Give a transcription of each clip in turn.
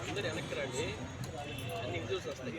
అందరు వెనక్కి రండి. అన్ని ఇంజూస్ వస్తాయి.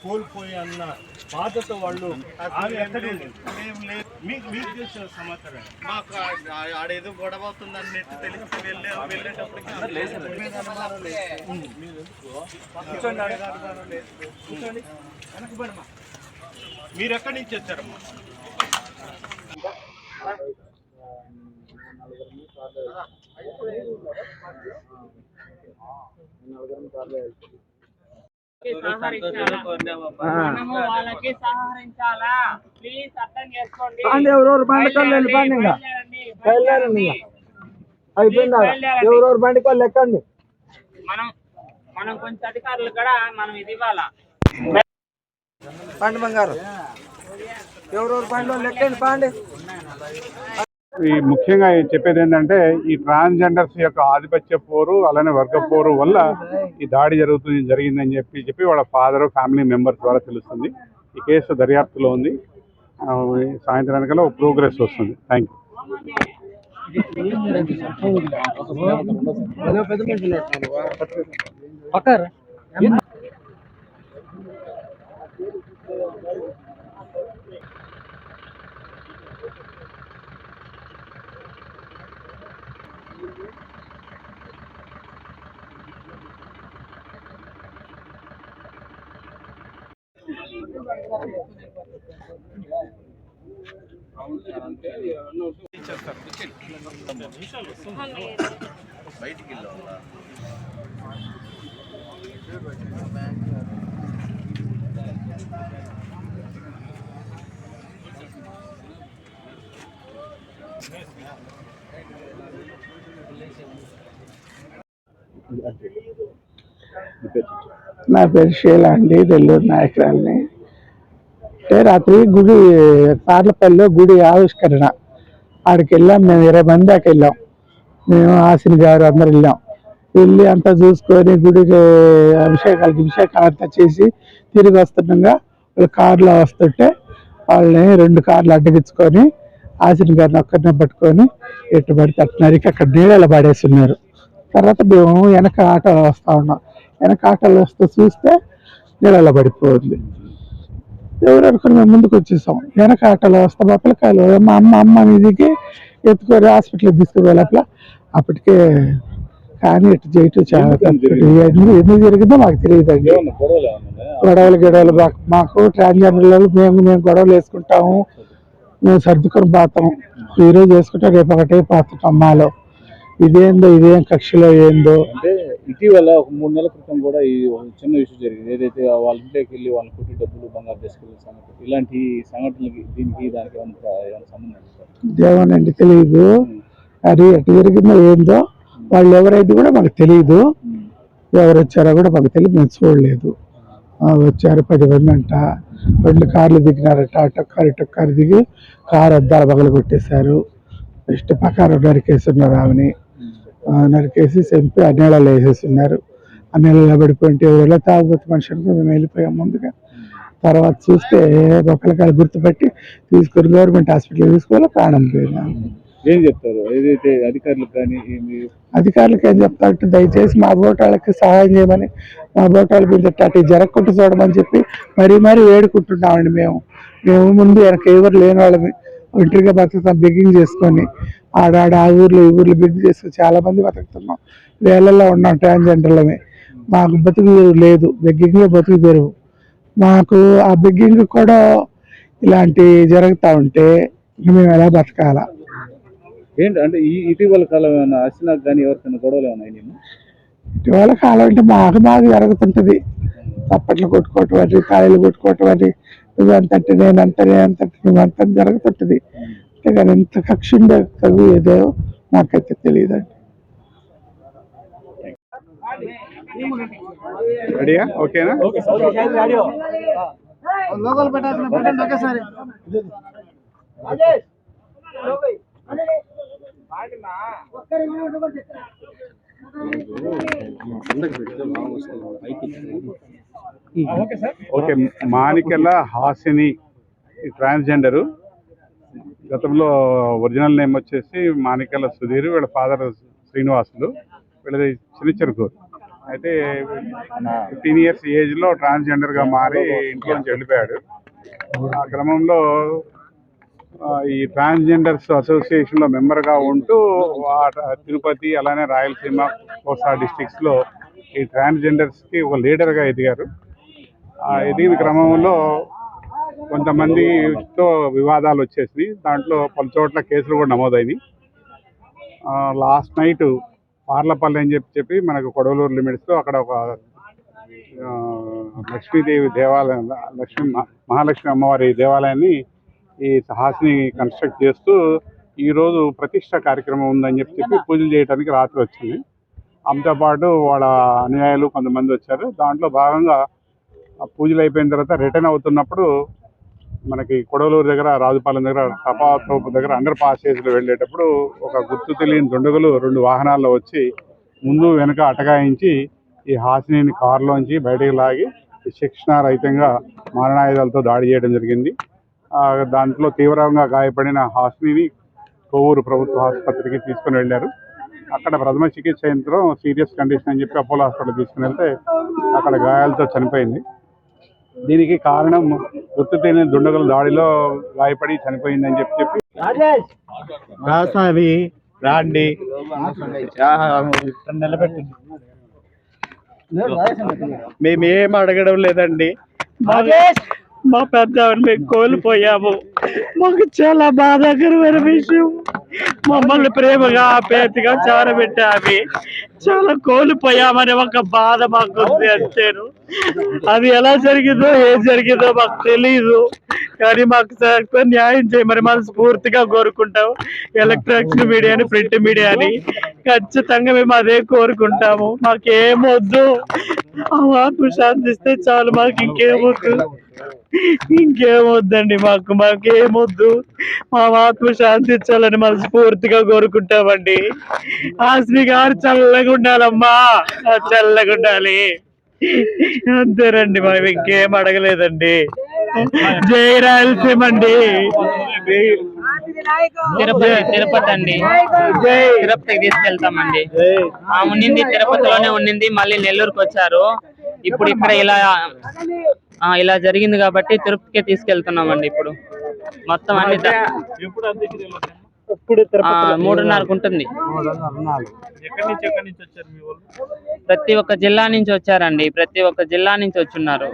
కోల్పోయి అన్న బాధతో వాళ్ళు ఆమె ఎక్కడ? మీకు మీకు తెలిసిన సమాచారం. మాకు ఆడేదో గొడవ అవుతుందని నెట్ తెలిసి వెళ్ళే వెళ్ళేటప్పటికి మీరు ఎక్కడి నుంచి వచ్చారమ్మా? మనము వాళ్ళకి సహకరించాలా? ప్లీజ్ అర్థం చేసుకోండి. పాండి ఎవరెవరు బండి కాళ్ళు వెళ్ళి పాండి ఇంకా. బయలుదేరండి, బయలుదేరండి. ఇంకా. అయిపోయిందా? బయలుదేరండి. ఎవరెవరు ఎక్కండి. మనం మనం కొంచెం అధికారులు కూడా మనం ఇది ఇవ్వాలా? పాండి బంగారు. ఎవరెవరు బండి వాళ్ళు ఎక్కండి పాండి ఈ ముఖ్యంగా చెప్పేది ఏంటంటే ఈ ట్రాన్స్జెండర్స్ యొక్క ఆధిపత్య పోరు అలానే వర్గ పోరు వల్ల ఈ దాడి జరుగుతుంది జరిగిందని చెప్పి చెప్పి వాళ్ళ ఫాదర్ ఫ్యామిలీ మెంబర్స్ ద్వారా తెలుస్తుంది. ఈ కేసు దర్యాప్తులో ఉంది. సాయంత్రానికల్లా ప్రోగ్రెస్ వస్తుంది. థ్యాంక్ యూ బయటికి నా పేరు షీలా అండి నెల్లూరు నాయకురాల్ని. అంటే రాత్రి గుడి పార్లపల్లిలో గుడి ఆవిష్కరణ. ఆడికి వెళ్ళాం మేము ఇరవై మంది దాకా వెళ్ళాం. మేము ఆసిని గారు అందరు వెళ్ళాం. వెళ్ళి అంతా చూసుకొని గుడికి అభిషేకాలకి అభిషేకాలు అంతా చేసి తిరిగి వస్తుండగా వాళ్ళు కారులో వస్తుంటే వాళ్ళని రెండు కార్లు అడ్డగించుకొని ఆసిని గారిని ఒక్కరినే పట్టుకొని ఎట్టు పడితే అట్టు నరికి అక్కడ నీళ్ళలో పడేస్తున్నారు. తర్వాత మేము వెనక ఆటోలో వస్తూ ఉన్నాం. వెనక ఆటోలో వస్తూ చూస్తే నీళ్ళలో పడిపోయింది. ఎవరు అనుకుని మేము ముందుకు వచ్చేసాం. వెనక ఆటోలో వస్తా పిల్లకాయలు మా అమ్మ అమ్మ మీదికి ఎత్తుకొని హాస్పిటల్కి తీసుకుపోయే లోపల అప్పటికే కానీ ఇటు చేయటం చాలా. ఎందుకు ఎందుకు జరిగిందో మాకు తెలియదండి గొడవలు గొడవలు మాకు- మాకు ట్రాన్స్జెండర్లు మేము మేము గొడవలు వేసుకుంటాము. మేము సర్దుకొని పోతాం. ఈ రోజు వేసుకుంటాం రేపు ఒకటే పోతుంటాం మాలో. ఇదేందో ఇదేం కక్షలో ఏందో. ఇటీవల ఒక మూడు నెలల క్రితం కూడా ఈ చిన్న ఇష్యూ జరిగింది. ఏదైతే వాళ్ళ ఇంట్లోకి వెళ్ళి వాళ్ళ కొట్టి డబ్బులు బంగారు తీసుకెళ్ళే సంగతి ఇలాంటి సంఘటనలకి దీనికి దానికి ఏమైనా సంబంధం దేవనండి తెలియదు అది ఎటు జరిగిందో ఏందో వాళ్ళు ఎవరైతే కూడా మాకు తెలియదు ఎవరు వచ్చారో కూడా మాకు తెలియదు మేము చూడలేదు. వచ్చారు పది మంది అంట. రెండు కార్లు దిగినారట. అటు కారు ఇటు కారు దిగి కారు అద్దాలు పగలు కొట్టేశారు నెక్స్ట్ పకారం నరికేస్తున్నారు ఆమెని. నరికేసి చంపి ఆ నీళ్ళలో వేసేస్తున్నారు. ఆ నీళ్ళలో పడిపోయింటే ఎవరెలా తాగుబోతు మనిషి అనుకో మేము వెళ్ళిపోయాం ముందుగా. తర్వాత చూస్తే ఒకరికాలు గుర్తుపెట్టి తీసుకొని గవర్నమెంట్ హాస్పిటల్ తీసుకోవాలి? ప్రాణం పోయినా ఏం చెప్తారు? ఏదైతే అధికారులకు కానీ అధికారులకు ఏం చెప్తారంటే దయచేసి మా బోటాలకి సహాయం చేయమని మా బోటాల మీద అటు జరగకుండా చూడమని చెప్పి మరీ మరీ వేడుకుంటున్నామండి మేము. మేము ముందు వెనక ఎవరు లేని వాళ్ళమి. ఒంటరిగా బతుకుతాం బిగ్గింగ్ చేసుకొని. ఆడాడ ఆ ఊర్లో ఈ ఊర్లో బిగ్ చేసుకొని చాలా మంది బతుకుతున్నాం. వేలల్లో ఉన్నాం ట్రాన్స్జెండర్లమే. మాకు బతుకు లేదు బెగ్గింగ్ బతుకు తెరువు మాకు ఆ బెగ్గింగ్ కూడా ఇలాంటి జరుగుతూ ఉంటే మేము ఎలా బతకాలా? ఏంటి అంటే ఈ ఇటీవల కాలం ఏమైనా అసినాకు కానీ ఎవరికైనా గొడవలు ఏమైనా ఇటీవల కాలం అంటే బాగా బాగా జరుగుతుంటది. తప్పట్లు కొట్టుకోవటం అది కాయలు కొట్టుకోవటం అది. నువ్వెంతంటే నేనంత నేనంత నువ్వంత జరుగుతుంటది. అంతేగాని ఎంత కక్ష ఉండే తగు ఏదో నాకైతే తెలియదండి. రెడీయా? ఓకేనా? Okay Manikela Hasini transgender. గతంలో ఒరిజినల్ నేమ్ వచ్చేసి మాణికల సుధీర్ వీళ్ళ ఫాదర్ శ్రీనివాసులు వీళ్ళది చిన్న చెరుకూరు అయితే ఫిఫ్టీన్ ఇయర్స్ ఏజ్లో ట్రాన్స్జెండర్గా మారి ఇంట్లో నుంచి వెళ్ళిపోయాడు. ఆ క్రమంలో ఈ ట్రాన్స్జెండర్స్ అసోసియేషన్లో మెంబర్గా ఉంటూ తిరుపతి అలానే రాయలసీమ కోస్తా డిస్టిక్స్లో ఈ ట్రాన్స్జెండర్స్కి ఒక లీడర్గా ఎదిగారు. ఆ ఎదిగిన క్రమంలో కొంతమందితో వివాదాలు వచ్చేసినాయి. దాంట్లో పలు చోట్ల కేసులు కూడా నమోదైనాయి. లాస్ట్ నైట్ పార్లపల్లి అని చెప్పి చెప్పి మనకు కొడవలూరు లిమిట్స్లో అక్కడ ఒక లక్ష్మీదేవి దేవాలయం లక్ష్మీ మహాలక్ష్మి అమ్మవారి దేవాలయాన్ని ఈ హాస్ని కన్స్ట్రక్ట్ చేస్తూ ఈరోజు ప్రతిష్ట కార్యక్రమం ఉందని చెప్పి చెప్పి పూజలు చేయడానికి రాత్రి వచ్చింది. ఆమెతో పాటు వాళ్ళ అనుయాయులు కొంతమంది వచ్చారు. దాంట్లో భాగంగా పూజలు అయిపోయిన తర్వాత రిటర్న్ అవుతున్నప్పుడు మనకి కొడవలూరు దగ్గర రాజుపాలెం దగ్గర తపాతోపు దగ్గర అండర్ పాసేజ్లో వెళ్ళేటప్పుడు ఒక గుర్తు తెలియని దుండగులు రెండు వాహనాల్లో వచ్చి ముందు వెనక అటకాయించి ఈ హాసినిని కారులోంచి బయటకు లాగి శిక్షణారహితంగా మారణాయుధాలతో దాడి చేయడం జరిగింది. దాంట్లో తీవ్రంగా గాయపడిన హాసినిని కోవూరు ప్రభుత్వ ఆసుపత్రికి తీసుకుని వెళ్ళారు. అక్కడ ప్రథమ చికిత్స యంత్రం సీరియస్ కండిషన్ అని చెప్పి అపోలో హాస్పిటల్ తీసుకుని వెళ్తే అక్కడ గాయాలతో చనిపోయింది. దీనికి కారణం గుర్తు తెలియని దుండగుల దాడిలో గాయపడి చనిపోయిందని చెప్పి చెప్పి. రాసావి రాండి. నిలబెట్టండి మేమేం అడగడం లేదండి. మా పెద్ద మేము కోల్పోయాము. మాకు చాలా బాధాకరమైన విషయం. మమ్మల్ని ప్రేమగా ఆప్యాయతగా చారబెట్టావి. చాలా కోల్పోయామని ఒక బాధ మాకు ఉంది అంతేను. అది ఎలా జరిగిందో ఏం జరిగిందో మాకు తెలియదు కానీ మాకు సరిగ్గా న్యాయం చేయమని మనస్ఫూర్తిగా కోరుకుంటాం. ఎలక్ట్రానిక్స్ మీడియాని ప్రింట్ మీడియాని. ఖచ్చితంగా మేము అదే కోరుకుంటాము. మాకేమొద్దు ఆ ఆత్మ శాంతిస్తే చాలు. మాకు ఇంకేమొద్దు ఇంకేమొద్దండి మాకు. మాకు మాకేమొద్దు మా ఆత్మ శాంతించాలని మనస్ఫూర్తిగా కోరుకుంటామండి. ఆశ్మి గారు చల్లగా ఉండాలమ్మా చల్లగా ఉండాలి అంతేనండి మనం ఇంకేం అడగలేదండి. జై రాయలసీమ అండి. తిరుపతి తిరుపతి అండి. తిరుపతికి తీసుకెళ్తామండి. ఆ ఉన్నింది తిరుపతిలోనే ఉన్నింది మళ్ళీ నెల్లూరుకి వచ్చారు. ఇప్పుడు ఇక్కడ ఇలా ఇలా జరిగింది కాబట్టి తిరుపతికే తీసుకెళ్తున్నామండి ఇప్పుడు. మొత్తం అన్ని ఇప్పుడు మూడున్నరకు ఉంటుంది. ఎక్కడి నుంచి ఎక్కడి నుంచి వచ్చారు మీ వాళ్ళు? ప్రతి ఒక్క జిల్లా నుంచి వచ్చారండి. ప్రతి ఒక్క జిల్లా నుంచి వచ్చున్నారు.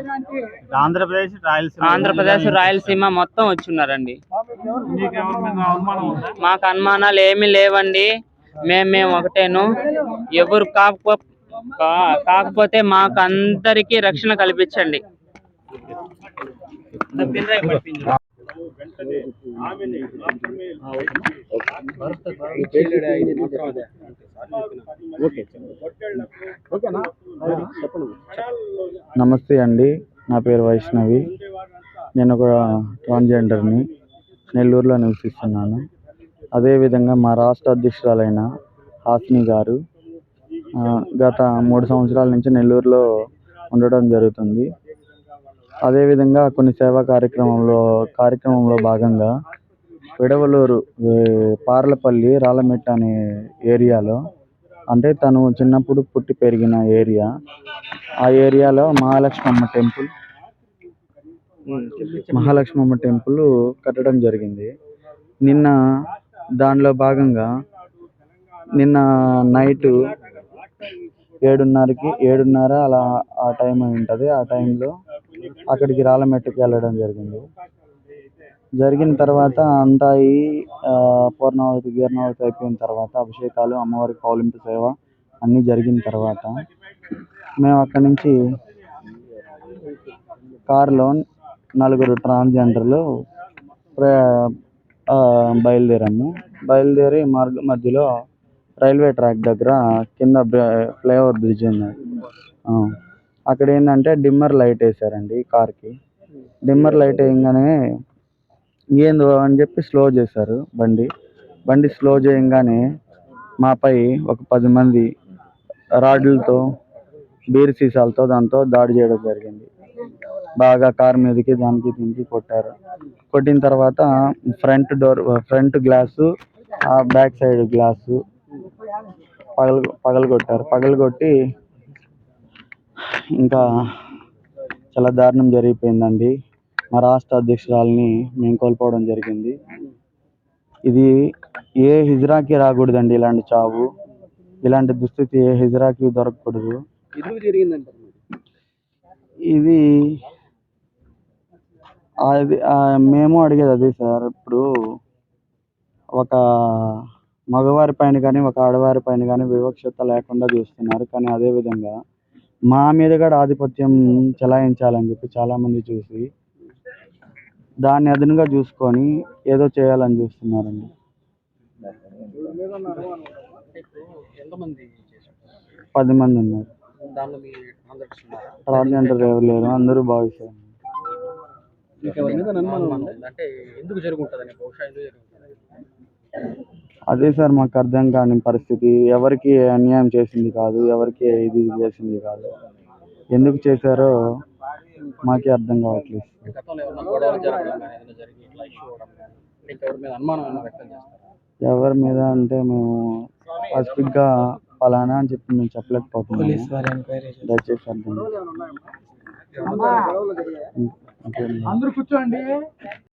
ఆంధ్రప్రదేశ్ రాయలసీమ ఆంధ్రప్రదేశ్ రాయలసీమ మొత్తం వచ్చున్నారండి. మీకు అనుమానాలు ఏమీ లేవండి. మేము మేము ఒకటేను. ఎవరు కాకపో కా- కాకపోతే మాకు అందరికీ రక్షణ కల్పించండి. వెంటనే ఆమెని మాత్రమే నమస్తే అండి. నా పేరు వైష్ణవి. నేను ఒక ట్రాన్స్జెండర్ని నెల్లూరులో నివసిస్తున్నాను. అదేవిధంగా మా రాష్ట్ర అధ్యక్షురాలైన హాసిని గారు గత మూడు సంవత్సరాల నుంచి నెల్లూరులో ఉండడం జరుగుతుంది. అదేవిధంగా కొన్ని సేవా కార్యక్రమంలో కార్యక్రమంలో భాగంగా విడవలూరు పార్లపల్లి రాళ్ళమెట్ అనే ఏరియాలో అంటే తను చిన్నప్పుడు పుట్టి పెరిగిన ఏరియా ఆ ఏరియాలో మహాలక్ష్మమ్మ టెంపుల్ మహాలక్ష్మమ్మ టెంపుల్ కట్టడం జరిగింది. నిన్న దానిలో భాగంగా నిన్న నైట్ ఏడున్నరకి ఏడున్నర అలా ఆ టైం అయి ఉంటుంది. ఆ టైంలో అక్కడికి రాళ్ళమెట్టుకి వెళ్ళడం జరిగింది. జరిగిన తర్వాత అంతా ఈ పూర్ణావతి గీర్ణావతి అయిపోయిన తర్వాత అభిషేకాలు అమ్మవారికి పౌలింపు సేవ అన్నీ జరిగిన తర్వాత మేము అక్కడి నుంచి కారులో నలుగురు ట్రాన్స్జెండర్లు ప్ర- బయలుదేరాము. బయలుదేరి మార్గ మధ్యలో రైల్వే ట్రాక్ దగ్గర కింద ఫ్లైఓవర్ బ్రిడ్జ్ ఉంది. అక్కడ ఏంటంటే డిమ్మర్ లైట్ వేసారండి కార్కి డిమ్మర్ లైట్ వేయగానే ఏందో అని చెప్పి స్లో చేశారు బండి. బండి స్లో చేయగానే మాపై ఒక పది మంది రాడ్లతో బీర్ సీసాలతో దాంతో దాడి చేయడం జరిగింది. బాగా కార్ మీదకి దానికి దీనికి కొట్టారు. కొట్టిన తర్వాత ఫ్రంట్ డోర్ ఫ్రంట్ గ్లాసు ఆ బ్యాక్ సైడ్ గ్లాసు పగల పగలగొట్టారు పగలగొట్టి ఇంకా చాలా దారుణం జరిగిపోయిందండి. మా రాష్ట్ర అధ్యక్షురాలని మేము కోల్పోవడం జరిగింది. ఇది ఏ హిజ్రాకి రాకూడదండి ఇలాంటి చావు. ఇలాంటి దుస్థితి ఏ హిజ్రాకి దొరకకూడదు. ఇది అది మేము అడిగేది అదే సార్. ఇప్పుడు ఒక మగవారి పైన కానీ ఒక ఆడవారి పైన కానీ వివక్షత లేకుండా చూస్తున్నారు. కానీ అదే విధంగా మా మీద కూడా ఆధిపత్యం చెలాయించాలని చెప్పి చాలామంది చూసి దాన్ని అదనంగా చూసుకొని ఏదో చేయాలని చూస్తున్నారండి. పది మంది ఉన్నారు. దానిలో మీ అందరికి ట్రాన్స్జెండర్ ఎవరు లేరు అందరూ భావిస్తారు అంటే ఎందుకు జరుగుంటుందని బహుశా ఎందుకు జరుగుతుంది అదే సార్ మాకు అర్థం కాని పరిస్థితి. ఎవరికి అన్యాయం చేసింది కాదు ఎవరికి ఇది చేసింది కాదు. ఎందుకు చేశారో మాకే అర్థం కావట్లేదు ఎవరి మీద అనుమానం ఏమైనా వ్యక్తం చేస్తారు? ఎవరి మీద అంటే మేము స్పెసిఫిక్గా ఫలానా అని చెప్పి మేము చెప్పలేకపోతున్నాము. దయచేసి అర్థం. అందరూ కూర్చోండి.